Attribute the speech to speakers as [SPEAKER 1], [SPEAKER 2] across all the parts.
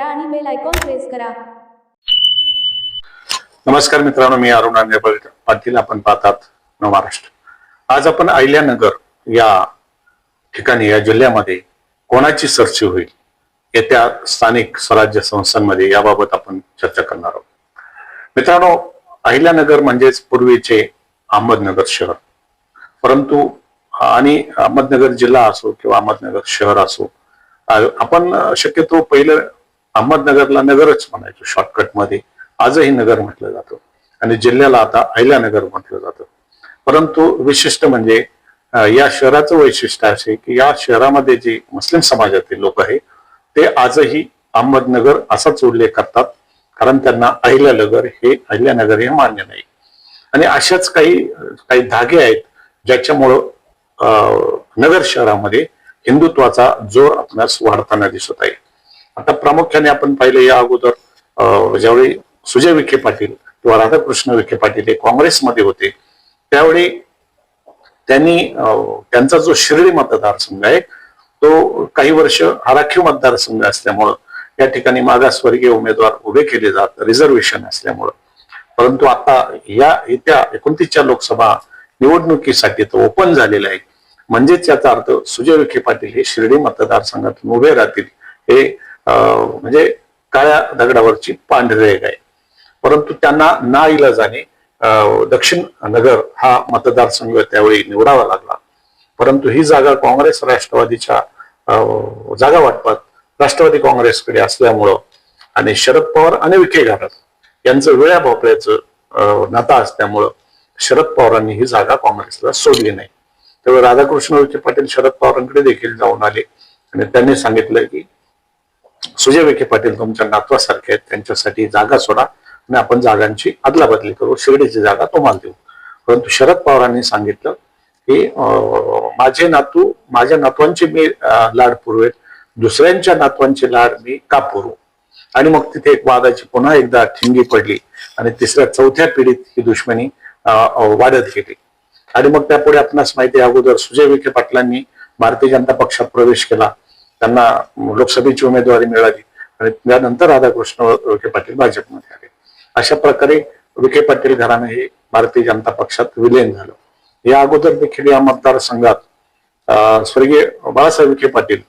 [SPEAKER 1] करा आणि bell icon press करा.
[SPEAKER 2] नमस्कार मित्रांनो मी अरुण आंबेकर पाटील आपण पाहतात महाराष्ट्र आज आपण अहिल्यानगर या ठिकाणी या जिल्ह्यामध्ये कोणाची सरची होईल? येत्या स्थानिक स्वराज्य संस्थांमध्ये याबाबत आपण चर्चा करणार आहोत. मित्रांनो अहिल्यानगर म्हणजेच पूर्वीचे अहमदनगर शहर. परंतु आणि अहमदनगर जिल्हा असो किंवा अहमदनगर शहर असो आपण शक्यतो पहिलं अहमदनगरला नगरच म्हणायचो शॉर्टकटमध्ये आजही नगर म्हटलं जातं. आणि जिल्ह्याला आता अहिल्यानगर म्हटलं जातं. परंतु विशिष्ट म्हणजे या शहराचं वैशिष्ट्य असे की या शहरामध्ये जे मुस्लिम समाजातील लोक आहे ते आजही अहमदनगर असाच उल्लेख करतात. कारण त्यांना अहिल्यानगर हे अहिल्यानगर हे मान्य नाही. आणि अशाच काही काही धागे आहेत ज्याच्यामुळं अं, नगर शहरामध्ये हिंदुत्वाचा जोर आपणास वाढताना दिसत आहे. आता प्रामुख्याने आपण पाहिलं या अगोदर ज्यावेळी सुजय विखे पाटील किंवा राधाकृष्ण विखे पाटील हे काँग्रेसमध्ये होते त्यावेळी त्यांनी त्यांचा जो शिर्डी मतदारसंघ आहे तो काही वर्ष आराखीव मतदारसंघ असल्यामुळं या ठिकाणी मागासवर्गीय उमेदवार उभे केले जात रिझर्वेशन असल्यामुळं. परंतु आता या येत्या एकोणतीसच्या लोकसभा निवडणुकीसाठी तो ओपन झालेला आहे. म्हणजेच याचा अर्थ सुजय विखे पाटील हे शिर्डी मतदारसंघातून उभे राहतील हे म्हणजे काळ्या दगडावरची पांढरे रेग आहे. परंतु त्यांना ना इलाजाने दक्षिण नगर हा मतदारसंघ त्यावेळी निवडावा लागला. परंतु ही जागा काँग्रेस राष्ट्रवादीच्या जागा वाटपात राष्ट्रवादी काँग्रेसकडे असल्यामुळं आणि शरद पवार आणि विखे घालत यांचं वेळ्या भोपळ्याचं नाता असल्यामुळं शरद पवारांनी ही जागा काँग्रेसला सोडली नाही. त्यामुळे राधाकृष्ण विखे पाटील शरद पवारांकडे देखील जाऊन आले आणि त्यांनी सांगितलं की सुजय विखे पाटील तुमच्या नातवासारखे आहेत त्यांच्यासाठी जागा सोडा आणि आपण जागांची अदलाबदली करू. शिर्डीची जागा तुम्हाला देऊ. परंतु शरद पवारांनी सांगितलं की अं, माझे नातू माझ्या नातवांचे मी लाड पुरवेल दुसऱ्यांच्या नातवांचे लाड मी का पुरू आणि मग तिथे एक वादाची पुन्हा एकदा ठिंगी पडली आणि तिसऱ्या चौथ्या पिढीत ही दुश्मनी अं, वाढत गेली. आणि मग त्यापुढे आपणास माहिती आहे अगोदर सुजय विखे पाटलांनी भारतीय जनता पक्षात प्रवेश केला. त्यांना लोकसभेची उमेदवारी मिळाली. आणि त्यानंतर राधाकृष्ण विखे पाटील भाजपमध्ये आले. अशा प्रकारे विखे पाटील घराणं हे भारतीय जनता पक्षात विलीन झालं. या अगोदर देखील या मतदारसंघात अं, स्वर्गीय बाळासाहेब विखे पाटील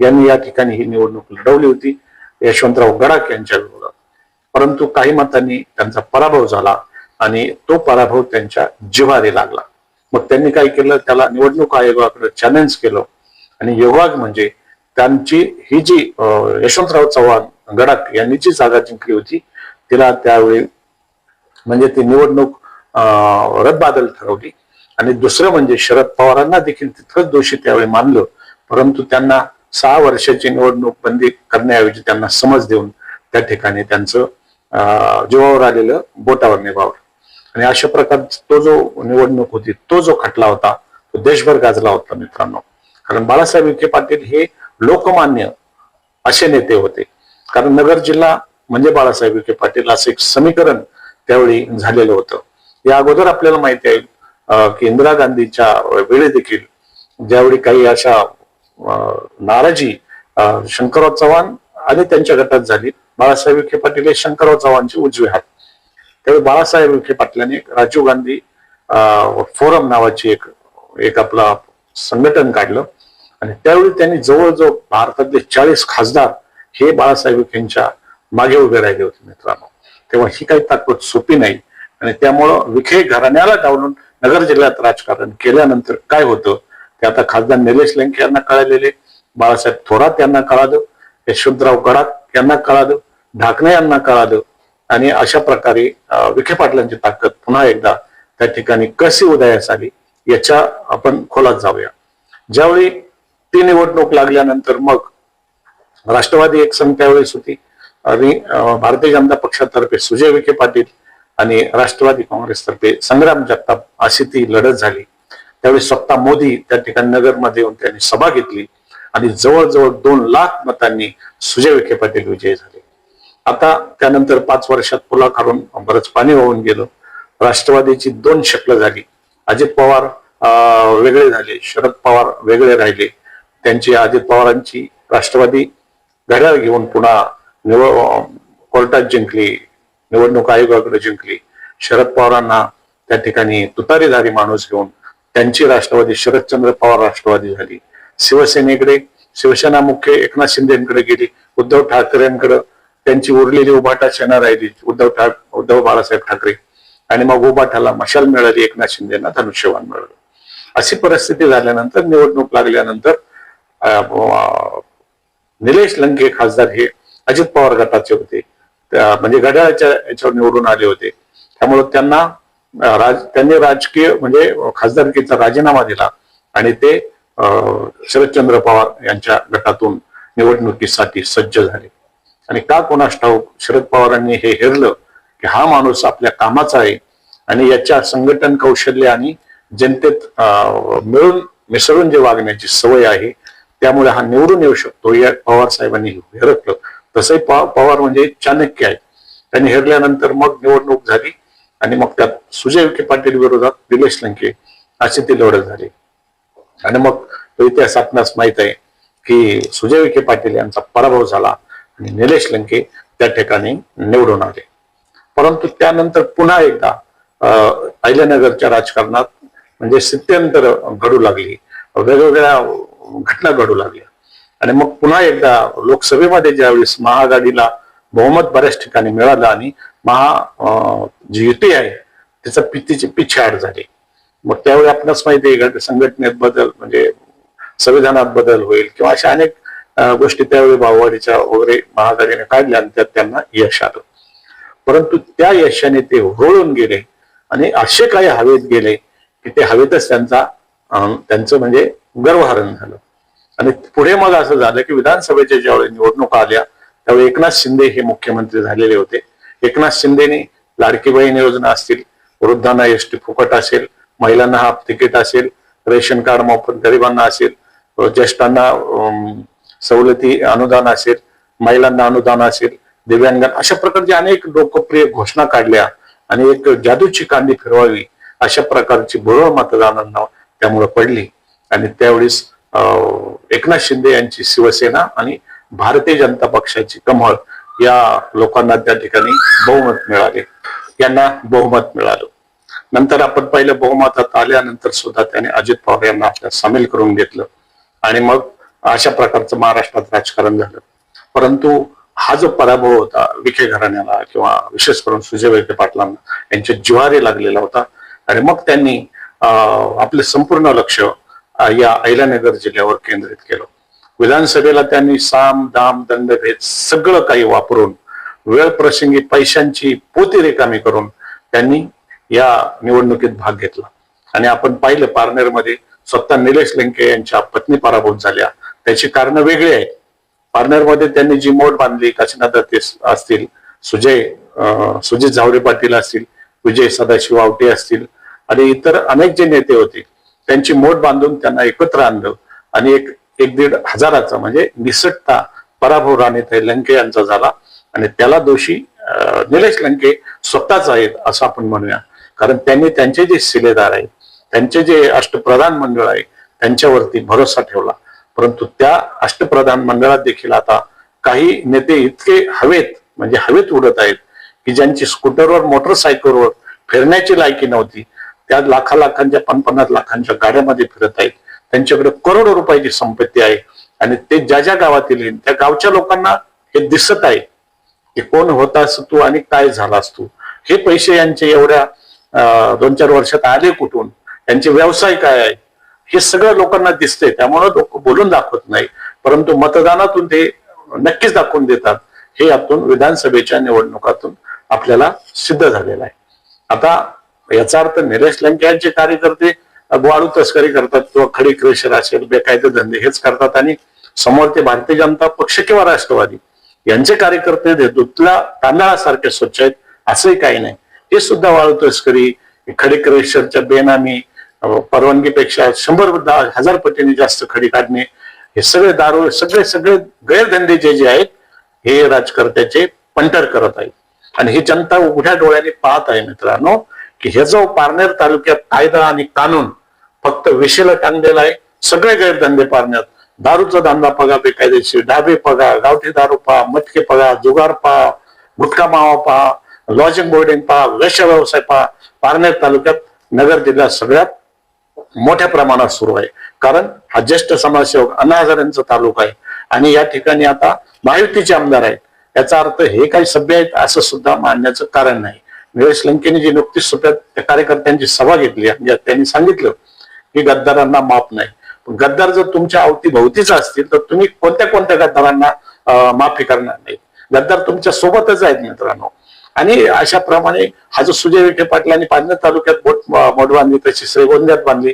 [SPEAKER 2] यांनी या ठिकाणी ही निवडणूक लढवली होती. यशवंतराव गडाख यांच्या विरोधात. परंतु काही मतांनी त्यांचा पराभव झाला आणि तो पराभव त्यांच्या जिव्हारी लागला. मग त्यांनी काय केलं? त्याला निवडणूक आयोगाकडे चॅलेंज केलं. आणि योगाग म्हणजे त्यांची ही जी अं, यशवंतराव चव्हाण गडाख यांनी जी जागा जिंकली होती तिला त्यावेळी म्हणजे ती निवडणूक अं, रद्दबादल ठरवली. आणि दुसरं म्हणजे शरद पवारांना देखील तितकंच दोषी त्यावेळी मानलं. परंतु त्यांना सहा वर्षाची निवडणूक बंदी करण्याऐवजी त्यांना समज देऊन त्या ठिकाणी त्यांचं अं, जीवावर आलेलं बोटावर निभावलं. आणि अशा प्रकारचा तो जो निवडणूक होती तो जो खटला होता तो देशभर गाजला होता मित्रांनो. कारण बाळासाहेब विखे पाटील हे लोकमान्य असे नेते होते. कारण नगर जिल्हा म्हणजे बाळासाहेब विखे पाटील असं एक समीकरण त्यावेळी झालेलं होतं. या अगोदर आपल्याला माहिती आहे की इंदिरा गांधीच्या वेळे देखील ज्यावेळी काही अशा नाराजी शंकरराव चव्हाण आणि त्यांच्या गटात झाली बाळासाहेब विखे पाटील हे शंकरराव चव्हाणचे उजवे हात. त्यावेळी बाळासाहेब विखे पाटलांनी राजीव गांधी फोरम नावाची एक एक आपला संघटन काढलं. आणि त्यावेळी त्यांनी जवळजवळ भारतातले चाळीस खासदार हे बाळासाहेब विखेंच्या मागे उभे राहिले होते मित्रांनो. तेव्हा ही काही ताकद सोपी नाही आणि त्यामुळं विखे घराण्याला डावलून नगर जिल्ह्यात राजकारण केल्यानंतर काय होतं ते आता खासदार निलेश लंके यांना कळालेले बाळासाहेब थोरात यांना कळालं यशवंतराव गडाख यांना कळालं ढाकणे यांना कळालं आणि अशा प्रकारे विखे पाटलांची ताकद पुन्हा एकदा त्या ठिकाणी कशी उदयास आली याच्या आपण खोलात जाऊया. ज्यावेळी ती निवडणूक लागल्यानंतर मग राष्ट्रवादी एक संघ त्यावेळेस होती. आणि भारतीय जनता पक्षातर्फे सुजय विखे पाटील आणि राष्ट्रवादी काँग्रेसतर्फे संग्राम जगताप अशी ती लढत झाली. त्यावेळी स्वतः मोदी त्या ठिकाणी नगरमध्ये येऊन त्यांनी सभा घेतली आणि जवळजवळ दोन लाख मतांनी सुजय विखे पाटील विजयी झाले. आता त्यानंतर पाच वर्षात पुला काढून बरंच पाणी वाहून गेलं. राष्ट्रवादीची दोन शक्ल झाली. अजित पवार अं, वेगळे झाले. शरद पवार वेगळे राहिले. त्यांची अजित पवारांची राष्ट्रवादी घड्याळ घेऊन पुन्हा निवड कोर्टात जिंकली निवडणूक आयोगाकडे जिंकली. शरद पवारांना त्या ठिकाणी तुतारीधारी माणूस घेऊन त्यांची राष्ट्रवादी शरदचंद्र पवार राष्ट्रवादी झाली. शिवसेनेकडे शिवसेना मुख्य एकनाथ शिंदेकडे गेली. उद्धव ठाकरेंकडे त्यांची उरलेली उभाटा सेना राहिली उद्धव ठाक उद्धव बाळासाहेब ठाकरे आणि मग उभाटाला मशाल मिळाली एकनाथ शिंदेना धनुष्यवान मिळालं. अशी परिस्थिती झाल्यानंतर निवडणूक लागल्यानंतर निलेश लंके खासदार हे अजित पवार गटाचे होते. म्हणजे घड्याळाच्या याच्यावर निवडून आले होते. त्यामुळे त्यांना राज त्यांनी राजकीय म्हणजे खासदारकीचा राजीनामा दिला. आणि ते अं, शरदचंद्र पवार यांच्या गटातून निवडणुकीसाठी सज्ज झाले. आणि का कोणास ठाऊक शरद पवारांनी हे हेरलं की हा माणूस आपल्या कामाचा आहे आणि याच्या संघटन कौशल्य आणि जनतेत अं, मिळून मिसळून जे वागण्याची सवय आहे त्यामुळे हा निवडून येऊ शकतो या पवार साहेबांनी हेरकलं तसंही पवार म्हणजे चाणक्य आहे त्यांनी हेरल्यानंतर मग निवडणूक झाली आणि मग त्यात सुजय विखे पाटील विरोधात निलेश लंके अशी ती लढत झाली. आणि मग तो इतिहास आपणास माहीत आहे की सुजय विखे पाटील यांचा पराभव झाला आणि निलेश लंके त्या ठिकाणी निवडून आले. परंतु त्यानंतर पुन्हा एकदा अं, अहिल्यानगरच्या राजकारणात म्हणजे स्थित्यंतर घडू लागली. वेगवेगळ्या घटना घडू लागल्या. आणि मग पुन्हा एकदा लोकसभेमध्ये ज्यावेळेस महाआघाडीला बहुमत बऱ्याच ठिकाणी मिळालं आणि महा अं, जी युती आहे त्याचा पितीची पिछाड झाली. मग त्यावेळी आपणास माहिती आहे संघटनेत बदल म्हणजे संविधानात बदल होईल किंवा अशा अनेक गोष्टी त्यावेळी भाववाडीच्या वगैरे महाआघाडीने काढल्या आणि त्यात त्यांना यश आलं. परंतु त्या यशाने ते होळून गेले आणि असे काही हवेत गेले की ते हवेतच त्यांचा त्यांचं म्हणजे गर्वहरण झालं. आणि पुढे मग असं झालं की विधानसभेच्या ज्यावेळी निवडणुका आल्या त्यावेळी एकनाथ शिंदे हे मुख्यमंत्री झालेले होते. एकनाथ शिंदेने लाडकी बहीण योजना असतील वृद्धांना एस टी फुकट असेल महिलांना हाफ तिकीट असेल रेशन कार्ड मोफत गरिबांना असेल ज्येष्ठांना अं, सवलती अनुदान असेल महिलांना अनुदान असेल दिव्यांगांना अशा प्रकारचे अनेक लोकप्रिय घोषणा काढल्या आणि एक जादूची कांदी फिरवावी अशा प्रकारची भुरळ मतदानांना त्यामुळे पडली. आणि त्यावेळेस अं, एकनाथ शिंदे यांची शिवसेना आणि भारतीय जनता पक्षाची कमळ या लोकांना त्या ठिकाणी बहुमत मिळाले. यांना बहुमत मिळालं. नंतर आपण पहिलं बहुमतात आल्यानंतर सुद्धा त्याने अजित पवार यांना आपल्या सामील करून घेतलं. आणि मग अशा प्रकारचं महाराष्ट्रात राजकारण झालं. परंतु हा जो पराभव होता विखे घराण्याला किंवा विशेष करून सुजय विखे पाटलांना यांच्या जिव्हारी लागलेला होता. आणि मग त्यांनी आपले संपूर्ण लक्ष या अहिल्यानगर जिल्ह्यावर केंद्रित केलं. विधानसभेला त्यांनी साम दाम दंडभेद सगळं काही वापरून वेळ प्रसंगी पैशांची पोती रिकामी करून त्यांनी या निवडणुकीत भाग घेतला. आणि आपण पाहिलं पारनेरमध्ये स्वतः निलेश लंके यांच्या पत्नी पराभूत झाल्या. त्याची कारणं वेगळी आहेत. पारनेरमध्ये त्यांनी जी मोड बांधली काशीनाथ ते असतील सुजय सुजित झावरे पाटील असतील विजय सदाशिव आवटे असतील आणि इतर अनेक जे नेते होते त्यांची मोठ बांधून त्यांना एकत्र आणलं. आणि एक एक दीड हजाराचा म्हणजे निसटता पराभव राणीताई लंके यांचा झाला. आणि त्याला दोषी निलेश लंके स्वतःच आहेत असं आपण म्हणूया. कारण त्यांनी त्यांचे जे शिलेदार आहेत त्यांचे जे अष्टप्रधान मंडळ आहे त्यांच्यावरती भरोसा ठेवला. परंतु त्या अष्टप्रधान मंडळात देखील आता काही नेते इतके हवेत म्हणजे हवेत उडत आहेत की ज्यांची स्कूटरवर मोटरसायकलवर फिरण्याची लायकी नव्हती त्या लाखा लाखांच्या पन्नास लाखांच्या गाड्यामध्ये फिरत आहेत. त्यांच्याकडे करोडो रुपयाची संपत्ती आहे. आणि ते ज्या ज्या गावातील त्या गावच्या लोकांना हे दिसत आहे की कोण होतास तू आणि काय झालास तू हे पैसे यांचे एवढ्या दोन चार वर्षात आले कुठून? यांचे व्यवसाय काय आहे? हे सगळं लोकांना दिसतंय. त्यामुळे लोक बोलून दाखवत नाही. परंतु मतदानातून ते नक्कीच दाखवून देतात. हे यातून विधानसभेच्या निवडणुकातून आपल्याला सिद्ध झालेलं आहे. आता याचा अर्थ निलेश लंके यांचे कार्यकर्ते वाळू तस्करी करतात किंवा खडी क्रेशर असेल बेकायदे धंदे हेच करतात आणि समोर ते भारतीय जनता पक्ष किंवा राष्ट्रवादी. यांचे कार्यकर्ते ते तांदळासारखे स्वच्छ आहेत असंही काही नाही. हे सुद्धा वाळू तस्करी खडी क्रेशरच्या बेनामी परवानगीपेक्षा शंभर दहा हजार पटीने जास्त खडी काढणे हे सगळे दारू सगळे सगळे गैरधंदे जे जे आहेत हे राजकर्त्याचे पंटर करत आहेत. आणि ही जनता उघड्या डोळ्याने पाहत आहे मित्रांनो की हे जो पारनेर तालुक्यात कायदा आणि कानून फक्त विषेला टांगलेला आहे. सगळे गैरधंदे पारण्यात. दारूचा धंदा पगा बेकायदेशीर डाबे पगा गावठी दारू पहा मटके पगा जुगार पहा गुटखा मावा पहा लॉजिंग बोर्डिंग पहा वेश व्यवसाय पहा. पारनेर तालुक्यात नगर जिल्ह्यात सगळ्यात मोठ्या प्रमाणात सुरू आहे. कारण हा ज्येष्ठ समाजसेवक अण्णा हजारेंचा तालुका आहे. आणि या ठिकाणी आता महायुतीचे आमदार आहेत. याचा अर्थ हे काही सभ्य आहेत असं सुद्धा मानण्याचं कारण नाही. निलेश लंकेने जी नुकतीच सुप्यात त्या कार्यकर्त्यांची सभा घेतली ज्यात म्हणजे त्यांनी सांगितलं की गद्दारांना माफ नाही. पण गद्दार जर तुमच्या अवतीभोवतीच असतील तर तुम्ही कोणत्या कोणत्या गद्दारांना माफी करणार नाही गद्दार तुमच्या सोबतच आहेत मित्रांनो. आणि अशा प्रमाणे हा जो सुजय विखे पाटलांनी पालघर तालुक्यात बोट मोड बांधली तशी श्रीगोंद्यात बांधली.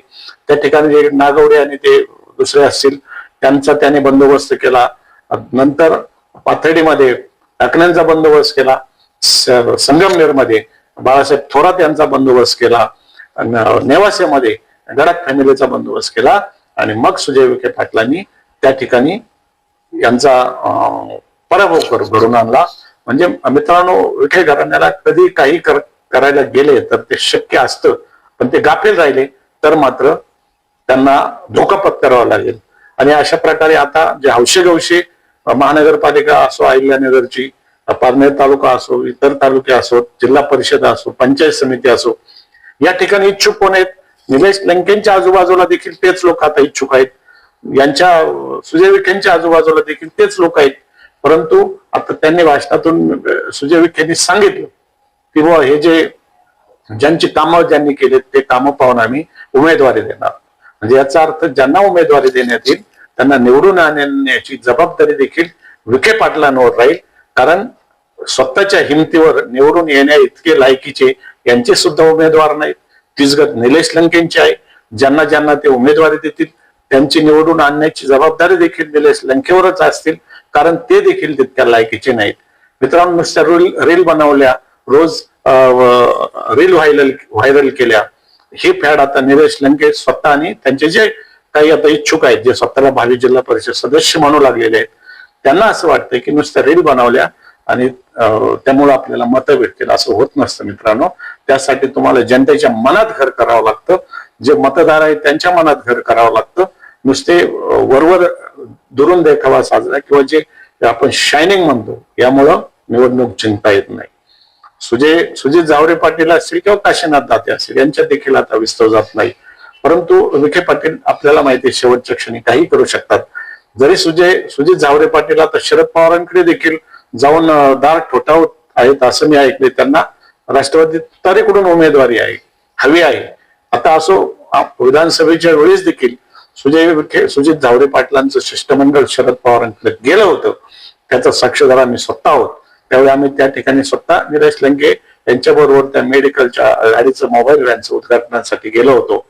[SPEAKER 2] त्या ठिकाणी जे नागवडे आणि ते दुसरे असतील त्यांचा त्याने बंदोबस्त केला. नंतर पाथर्डीमध्ये टाकण्यांचा बंदोबस्त केला. संगमनेरमध्ये. बाळासाहेब थोरात यांचा बंदोबस्त केला. अन- नेवासेमध्ये गडाख फॅमिलीचा बंदोबस्त केला. आणि मग सुजय विखे पाटलांनी त्या ठिकाणी यांचा अं, पराभव कर घडून आणला. म्हणजे मित्रांनो विखे घराण्याला कधी काही कर- करायला गेले तर ते शक्य असतं. पण ते गाफील राहिले तर मात्र त्यांना धोका पत्करावा लागेल. आणि अशा प्रकारे आता जे हौशे गवशे महानगरपालिका असो अहिल्यानगरची पारनेर तालुका असो इतर तालुके असो जिल्हा परिषद असो पंचायत समिती असो या ठिकाणी इच्छुक कोण आहेत? निलेश लंकेंच्या आजूबाजूला देखील तेच लोक आता इच्छुक आहेत. यांच्या सुजय विखेंच्या आजूबाजूला देखील तेच लोक आहेत. परंतु आता त्यांनी भाषणातून सुजय विखेंनी सांगितलं की बुवा हे जे ज्यांची कामं ज्यांनी केलेत ते कामं पाहून आम्ही उमेदवारी देणार. म्हणजे याचा अर्थ ज्यांना उमेदवारी देण्यात येईल त्यांना निवडून आणण्याची जबाबदारी देखील विखे पाटलांवर राहील. कारण स्वतःच्या हिमतीवर निवडून येण्या इतके लायकीचे यांचे सुद्धा उमेदवार नाहीत. तिसगत निलेश लंकेंचे आहे. ज्यांना ज्यांना ते उमेदवारी देतील त्यांची निवडून आणण्याची जबाबदारी देखील निलेश लंकेवरच असतील कारण ते देखील तितक्या लायकीचे नाहीत. मित्रांनो नुसत्या रील रील बनवल्या रोज रील व्हायरल व्हायरल केल्या. हे फॅड आता निलेश लंके स्वतः आणि त्यांचे जे काही आता इच्छुक आहेत जे स्वतःला भावी जिल्हा परिषद सदस्य म्हणू लागलेले आहेत त्यांना असं वाटतंय की नुसत्या रील बनवल्या आणि त्यामुळं त्यामुळे आपल्याला मतं भेटतील असं होत नसतं मित्रांनो. त्यासाठी तुम्हाला जनतेच्या मनात घर करावं लागतं. जे मतदार आहेत त्यांच्या मनात घर करावं लागतं. नुसते वरवर दुरून देखावा साजरा किंवा जे आपण शायनिंग म्हणतो यामुळं निवडणूक जिंकता येत नाही. सुजय सुजित जावरे पाटील असतील किंवा काशीनाथ दाते असतील यांच्यात देखील आता विस्तव जात नाही. परंतु विखे पाटील आपल्याला माहिती शेवटच्या क्षणी काही करू शकतात. जरी सुजय सुजित झावरे पाटील आता शरद पवारांकडे देखील जाऊन दार ठोठावत आहेत असं मी ऐकले त्यांना राष्ट्रवादी तरीकडून उमेदवारी आहे हवी आहे. आता असो विधानसभेच्या वेळेस देखील सुजय विखे सुजित झावरे पाटलांचं शिष्टमंडळ शरद पवारांकडे गेलं होतं. त्याचा साक्षीदार आम्ही स्वतः आहोत. त्यावेळी आम्ही त्या ठिकाणी स्वतः निलेश लंके यांच्या बरोबर त्या मेडिकलच्या गाडीचं मोबाईल व्हॅनचं उद्घाटनासाठी गेलो होतो.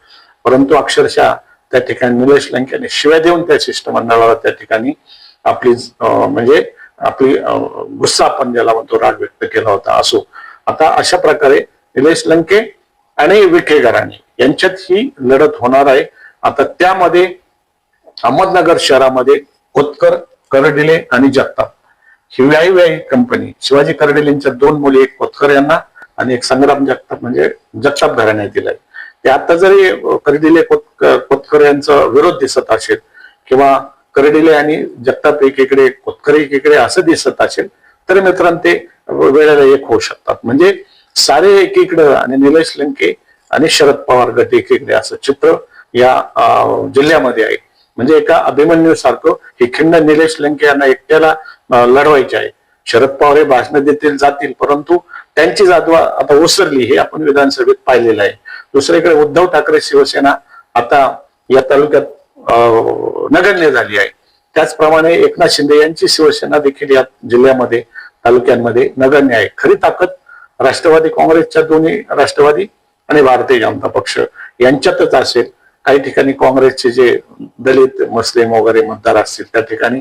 [SPEAKER 2] परंतु अक्षरशः त्या ठिकाणी निलेश लंकेने शिव्या देऊन त्या शिष्टमंडळाला त्या ठिकाणी आपली म्हणजे आपली गुस्सा आपण ज्याला म्हणतो राग व्यक्त केला होता असो. आता अशा प्रकारे निलेश लंके आणि विखे घराणे यांच्यात ही लढत होणार आहे. आता त्यामध्ये अहमदनगर शहरामध्ये खोतकर करडिले आणि जगताप ही व्याई व्याई कंपनी शिवाजी करडिलेंच्या दोन मुली एक खोतकर यांना आणि एक संग्राम जगताप म्हणजे जगताप घराण्यात दिलाय ते आता जरी करडिले कोतकर यांचा विरोध दिसत असेल किंवा करडिले आणि जगताप एकीकडे कोतकर एकीकडे असं दिसत असेल तर मित्रांनो ते वेळेला एक होऊ शकतात. म्हणजे सारे एकीकडे आणि निलेश लंके आणि शरद पवार गट एकीकडे असं चित्र या जिल्ह्यामध्ये आहे. म्हणजे एका अभिमन्यू सारखं ही खिंड निलेश लंके यांना एकट्याला लढवायचे लढवायची आहे. शरद पवार हे भाषण देतील जातील परंतु त्यांची जादवा आता ओसरली हे आपण विधानसभेत पाहिलेलं आहे. दुसरीकडे उद्धव ठाकरे शिवसेना आता या तालुक्यात नगण्य झाली आहे. त्याचप्रमाणे एकनाथ शिंदे यांची शिवसेना देखील या जिल्ह्यामध्ये तालुक्यांमध्ये नगण्य आहे. खरी ताकद राष्ट्रवादी काँग्रेसच्या दोन्ही राष्ट्रवादी आणि भारतीय जनता पक्ष यांच्यातच असेल. काही ठिकाणी काँग्रेसचे जे दलित मुस्लिम वगैरे मतदार असतील त्या ठिकाणी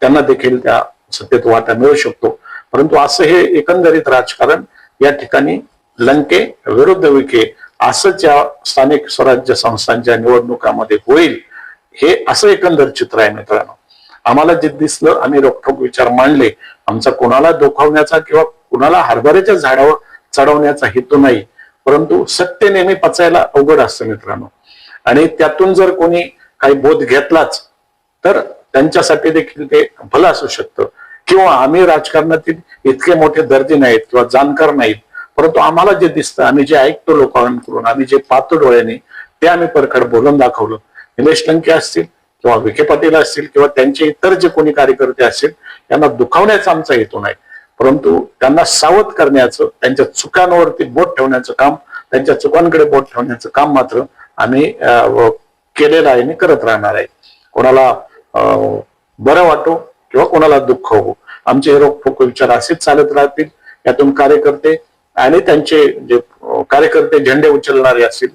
[SPEAKER 2] त्यांना देखील त्या सत्तेत वाटा मिळू शकतो. परंतु असं हे एकंदरीत राजकारण या ठिकाणी लंके विरुद्ध विखे असंच या स्थानिक स्वराज्य संस्थांच्या निवडणुकामध्ये होईल हे असं एकंदर चित्र आहे मित्रांनो. आम्हाला जे दिसलं आम्ही रोखोक विचार मांडले. आमचा कोणाला दुखावण्याचा किंवा कुणाला हरभऱ्याच्या झाडावर चढवण्याचा हेतू नाही परंतु सत्य नेहमी पचायला अवघड असतं मित्रांनो. आणि त्यातून जर कोणी काही बोध घेतलाच तर त्यांच्यासाठी देखील ते भलं असू शकतं. किंवा आम्ही राजकारणातील इतके मोठे दर्दी नाहीत किंवा जाणकार नाहीत परंतु आम्हाला जे दिसतं आम्ही जे ऐकतो लोकांकडून आम्ही जे पाहतो डोळ्याने ते आम्ही परखड बोलून दाखवलं. निलेश लंके असतील किंवा विखे पाटील असतील किंवा त्यांचे इतर जे कोणी कार्यकर्ते असतील यांना दुखावण्याचा आमचा हेतू नाही. परंतु त्यांना सावध करण्याचं त्यांच्या चुकांवरती बोट ठेवण्याचं काम त्यांच्या चुकांकडे बोट ठेवण्याचं काम मात्र आम्ही अं, केलेलं आहे आणि करत राहणार आहे. कोणाला अं, बरं वाटो किंवा कोणाला दुःख हो. आमचे हे रोखोक विचार असेच चालत राहतील. यातून कार्यकर्ते आणि त्यांचे जे कार्यकर्ते झेंडे उचलणारे असतील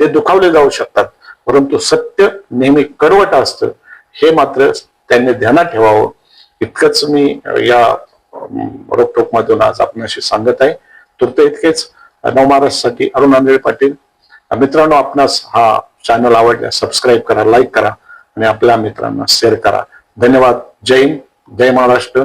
[SPEAKER 2] ते दुखावले जाऊ शकतात. परंतु सत्य नेहमी करवट असतं. हे मात्र त्यांनी ध्यानात ठेवावं. इतकंच मी या रोकटोकमधून मधून आज आपणाशी सांगत आहे. तुर्त इतकेच. नवमारासाठी अरुण आंधळे पाटील. मित्रांनो आपणास हा चॅनल आवडला सबस्क्राईब करा लाईक करा आणि आपल्या मित्रांना शेअर करा. धन्यवाद. जय हिंद. जय महाराष्ट्र.